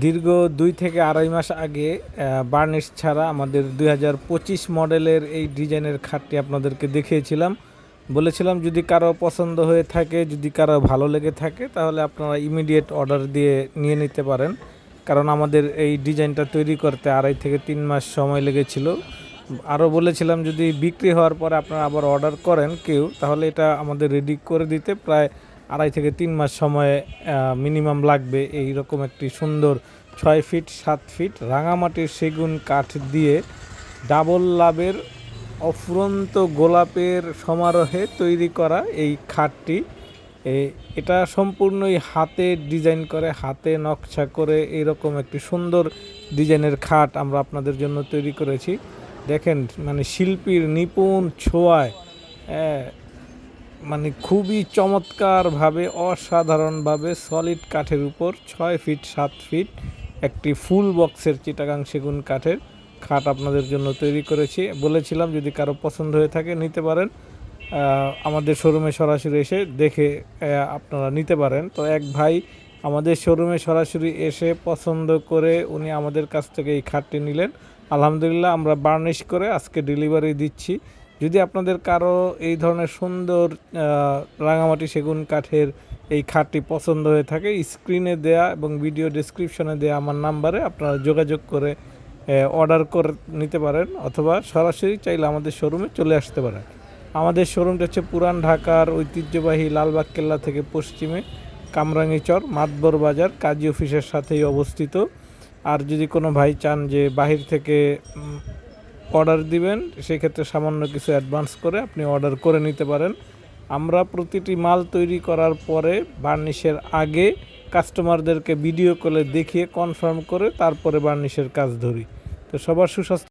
দীর্ঘ দুই থেকে আড়াই মাস আগে বার্নিশ ছাড়া আমাদের দুই হাজার পঁচিশ মডেলের এই ডিজাইনের খাটটি আপনাদেরকে দেখিয়েছিলাম। বলেছিলাম, যদি কারও পছন্দ হয়ে থাকে, যদি কারও ভালো লেগে থাকে, তাহলে আপনারা ইমিডিয়েট অর্ডার দিয়ে নিয়ে নিতে পারেন। কারণ আমাদের এই ডিজাইনটা তৈরি করতে আড়াই থেকে তিন মাস সময় লেগেছিল। আরও বলেছিলাম, যদি বিক্রি হওয়ার পরে আপনারা আবার অর্ডার করেন কেউ, তাহলে এটা আমাদের রেডি করে দিতে। প্রায় আড়াই থেকে তিন মাস সময় মিনিমাম লাগবে এই রকম একটি সুন্দর ছয় ফিট সাত ফিট রাঙামাটির সেগুন কাঠ দিয়ে ডাবল লাভের অফুরন্ত গোলাপের সমারোহে তৈরি করা এই খাটটি। এটা সম্পূর্ণই হাতে ডিজাইন করে, হাতে নকশা করে এইরকম একটি সুন্দর ডিজাইনের খাট আমরা আপনাদের জন্য তৈরি করেছি। দেখেন মানে শিল্পীর নিপুণ ছোঁয়ায় মানে খুবই চমৎকারভাবে, অসাধারণভাবে সলিড কাঠের উপর ছয় ফিট সাত ফিট একটি ফুল বক্সের চিটাগাং সেগুন কাঠের খাট আপনাদের জন্য তৈরি করেছি। বলেছিলাম যদি কারও পছন্দ হয়ে থাকে নিতে পারেন। আমাদের শোরুমে সরাসরি এসে দেখে আপনারা নিতে পারেন। তো এক ভাই আমাদের শোরুমে সরাসরি এসে পছন্দ করে উনি আমাদের কাছ থেকে এই খাটটি নিলেন। আলহামদুলিল্লাহ আমরা বার্নিশ করে আজকে ডেলিভারি দিচ্ছি। যদি আপনাদের কারও এই ধরনের সুন্দর রাঙামাটি সেগুন কাঠের এই খাটটি পছন্দ হয়ে থাকে, স্ক্রিনে দেয়া এবং ভিডিও ডেসক্রিপশনে দেয়া আমার নাম্বারে আপনারা যোগাযোগ করে অর্ডার করে নিতে পারেন অথবা সরাসরি চাইলে আমাদের শোরুমে চলে আসতে পারেন। আমাদের শোরুমটা হচ্ছে পুরান ঢাকার ঐতিহ্যবাহী লালবাগ কেল্লা থেকে পশ্চিমে কামরাঙ্গিচর মাতবর বাজার, কাজী অফিসের সাথেই অবস্থিত। আর যদি কোনো ভাই চান যে বাহির থেকে অর্ডার দিবেন, সেক্ষেত্রে সামান্য কিছু অ্যাডভান্স করে আপনি অর্ডার করে নিতে পারেন। আমরা প্রতিটি মাল তৈরি করার পরে, বার্নিশের আগে কাস্টমারদেরকে ভিডিও কলে দেখিয়ে কনফার্ম করে তারপরে বার্নিশের কাজ ধরি। তো সবার সুস্বাস্থ্য।